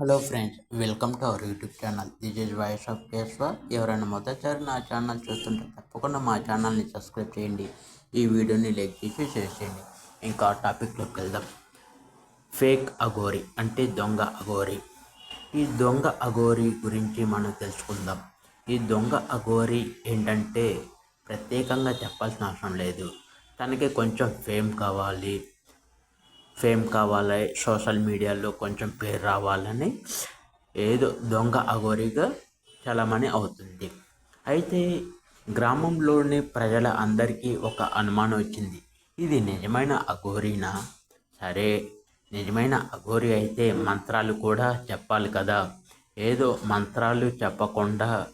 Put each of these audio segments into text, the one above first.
Hello friends welcome to our YouTube channel. This is voice of Keshwar ఎవరైనా మొదటిసారి నా channel చూస్తుంటే తప్పకుండా మా ఛానల్ని సబ్స్క్రైబ్ చేయండి. ఈ వీడియోని లైక్ చేసి షేర్ చేయండి. ఇంకా టాపిక్లోకి వెళ్దాం. ఫేక్ అఘోరి అంటే దొంగ అఘోరి. ఈ దొంగ అఘోరి గురించి మనం తెలుసుకుందాం. ఈ దొంగ అఘోరి ఏంటంటే ప్రత్యేకంగా చెప్పాల్సిన అవసరం లేదు. తనకి కొంచెం ఫేమ్ కావాలి. ఫేమ్ కావాలి సోషల్ మీడియాలో కొంచెం పేరు రావాలని ఏదో దొంగ అగోరిగా చలామణి అవుతుంది. అయితే గ్రామంలోని ప్రజల అందరికీ ఒక అనుమానం వచ్చింది. ఇది నిజమైన అఘోరీనా? సరే నిజమైన అఘోరి అయితే మంత్రాలు కూడా చెప్పాలి కదా. ఏదో మంత్రాలు చెప్పకుండా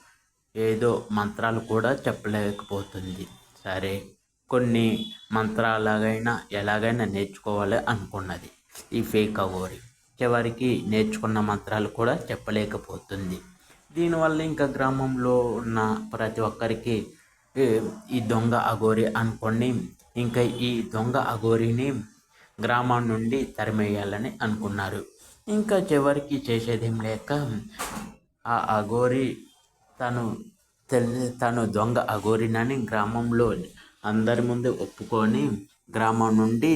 ఏదో మంత్రాలు కూడా చెప్పలేకపోతుంది. సరే కొన్ని మంత్రాలగైనా ఎలాగైనా నేర్చుకోవాలి అనుకున్నది. ఈ ఫేక్ అఘోరి చివరికి నేర్చుకున్న మంత్రాలు కూడా చెప్పలేకపోతుంది. దీనివల్ల ఇంకా గ్రామంలో ఉన్న ప్రతి ఒక్కరికి ఈ దొంగ అఘోరి అనుకొని ఇంకా ఈ దొంగ అఘోరిని గ్రామం నుండి తరిమేయాలని అనుకున్నారు. ఇంకా చివరికి చేసేదేం లేక ఆ అఘోరి తను తెలి తను దొంగ అఘోరినని గ్రామంలో అందరి ముందు ఒప్పుకొని గ్రామం నుండి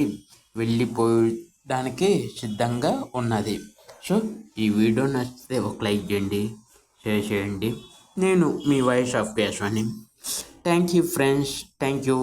వెళ్ళిపోయడానికి సిద్ధంగా ఉన్నది. సో ఈ వీడియో నచ్చితే ఒక లైక్ చేయండి షేర్ చేయండి. నేను మీ voice of కేశవని. Thank you friends thank you